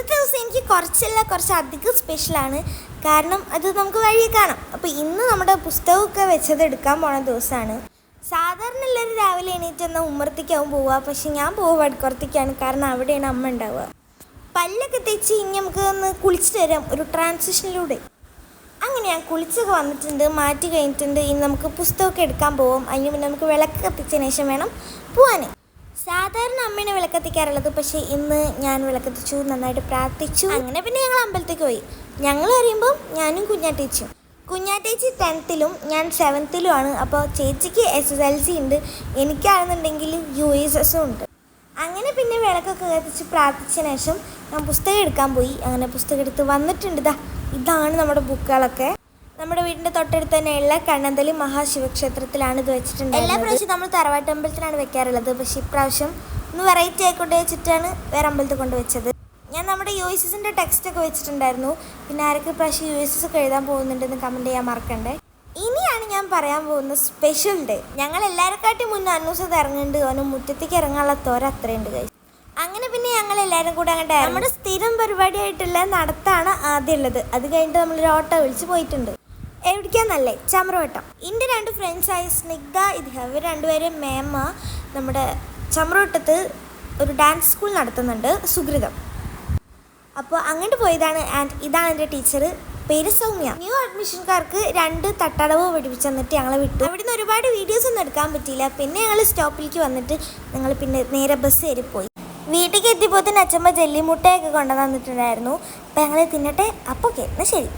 ഇന്നത്തെ ദിവസം എനിക്ക് കുറച്ചല്ല കുറച്ച് അധികം സ്പെഷ്യലാണ് കാരണം അത് നമുക്ക് വഴി കാണാം. അപ്പോൾ ഇന്ന് നമ്മുടെ പുസ്തകമൊക്കെ വെച്ചത് എടുക്കാൻ പോണ ദിവസമാണ്. സാധാരണ എല്ലാവരും രാവിലെ എണീറ്റ് എന്നാൽ ഉമ്മർത്തേക്കാവും പോവുക പക്ഷെ ഞാൻ പോവുക വടക്കുറത്തേക്കാണ് കാരണം അവിടെയാണ് അമ്മ ഉണ്ടാവുക. പല്ലൊക്കെ തേച്ച് ഇനി നമുക്ക് ഒന്ന് കുളിച്ചിട്ട് വരാം. ഒരു ട്രാൻസിഷനിലൂടെ അങ്ങനെ ഞാൻ കുളിച്ചൊക്കെ വന്നിട്ടുണ്ട് മാറ്റി കഴിഞ്ഞിട്ടുണ്ട്. ഇനി നമുക്ക് പുസ്തകമൊക്കെ എടുക്കാൻ പോവും. അതിന് മുന്നേ നമുക്ക് വിളക്ക് കത്തിച്ചതിന് ശേഷം വേണം പോവാൻ സാധാരണ അമ്മേനെ വിളക്കത്തിക്കാറുള്ളത് പക്ഷേ ഇന്ന് ഞാൻ വിളക്കത്തിച്ചു നന്നായിട്ട് പ്രാർത്ഥിച്ചു. അങ്ങനെ പിന്നെ ഞങ്ങൾ അമ്പലത്തേക്ക് പോയി. ഞങ്ങൾ അറിയുമ്പോൾ ഞാനും കുഞ്ഞാട്ടേച്ചും കുഞ്ഞാട്ടേച്ചി ടെൻത്തിലും ഞാൻ സെവൻത്തിലും ആണ്. അപ്പോൾ ചേച്ചിക്ക് എസ് എസ് എൽ സി ഉണ്ട്. എനിക്കാണെന്നുണ്ടെങ്കിൽ യു എസ് എസും ഉണ്ട്. അങ്ങനെ പിന്നെ വിളക്കൊക്കെ കത്തിച്ച് പ്രാർത്ഥിച്ചതിന് ശേഷം ഞാൻ പുസ്തകം എടുക്കാൻ പോയി. അങ്ങനെ പുസ്തകം എടുത്ത് വന്നിട്ടുണ്ട് ഇതാ ഇതാണ് നമ്മുടെ ബുക്കുകളൊക്കെ. നമ്മുടെ വീടിന്റെ തൊട്ടടുത്ത് തന്നെയുള്ള കണ്ണന്തലി മഹാശിവക്ഷേത്രത്തിലാണ് ഇത് വെച്ചിട്ടുണ്ട് എല്ലാ പ്രാവശ്യം നമ്മൾ തറവാട്ട് അമ്പലത്തിലാണ് വെക്കാറുള്ളത്. പക്ഷേ ഇപ്രാവശ്യം ഒന്ന് വെറൈറ്റി ആയിക്കൊണ്ട് വെച്ചിട്ടാണ് വേറെ അമ്പലത്തിൽ കൊണ്ട് വെച്ചത്. ഞാൻ നമ്മുടെ യു എസ് എസിന്റെ ടെക്സ്റ്റ് ഒക്കെ വെച്ചിട്ടുണ്ടായിരുന്നു. പിന്നെ ആരൊക്കെ പ്രാവശ്യം യു എസ് എസ് ഒക്കെ എഴുതാൻ പോകുന്നുണ്ടെന്ന് കമന്റ് ചെയ്യാൻ മറക്കണ്ടേ? ഇനിയാണ് ഞാൻ പറയാൻ പോകുന്ന സ്പെഷ്യൽ ഡേ ഞങ്ങൾ എല്ലാവരെക്കാട്ടി മുന്നേ അന്നൂസത് ഇറങ്ങുന്നുണ്ട്. അവന് മുറ്റത്തേക്ക് ഇറങ്ങാനുള്ള തോര അത്രയുണ്ട് കഴിച്ചു അങ്ങനെ പിന്നെ ഞങ്ങൾ എല്ലാവരും കൂടെ അങ്ങോട്ട് നമ്മുടെ സ്ഥിരം പരിപാടിയായിട്ടുള്ള നടത്താണ് ആദ്യം ഉള്ളത് അത് കഴിഞ്ഞിട്ട് നമ്മളൊരു ഓട്ടോ വിളിച്ച് പോയിട്ടുണ്ട്. എവിടേക്കാന്നല്ലേ ചമ്രവട്ടം എന്റെ രണ്ട് ഫ്രണ്ട്സായ സ്നിഗ്ധ ഇത് ഇവർ രണ്ടുപേരും മേമ നമ്മുടെ ചമ്രവട്ടത്ത് ഒരു ഡാൻസ് സ്കൂൾ നടത്തുന്നുണ്ട് സുഹൃതം അപ്പോൾ അങ്ങോട്ട് പോയതാണ് ആൻഡ് ഇതാണ് എന്റെ ടീച്ചർ പേര് സൗമ്യ. ന്യൂ അഡ്മിഷൻകാർക്ക് രണ്ട് തട്ടടവ് പഠിപ്പിച്ച് തന്നിട്ട് വിട്ടു. അവിടെ നിന്ന് ഒരുപാട് വീഡിയോസ് ഒന്നും എടുക്കാൻ പറ്റിയില്ല. പിന്നെ ഞങ്ങൾ സ്റ്റോപ്പിലേക്ക് വന്നിട്ട് ഞങ്ങൾ പിന്നെ നേരെ ബസ് കയറി പോയി. വീട്ടിലേക്ക് എത്തിയപ്പോൾ തന്നെ അച്ഛമ്മ ജെല്ലിമുട്ടയൊക്കെ കൊണ്ടുവന്നിട്ടുണ്ടായിരുന്നു അപ്പോൾ ഞങ്ങൾ തിന്നട്ടെ? അപ്പോൾ ഓക്കെ എന്നാൽ ശരി.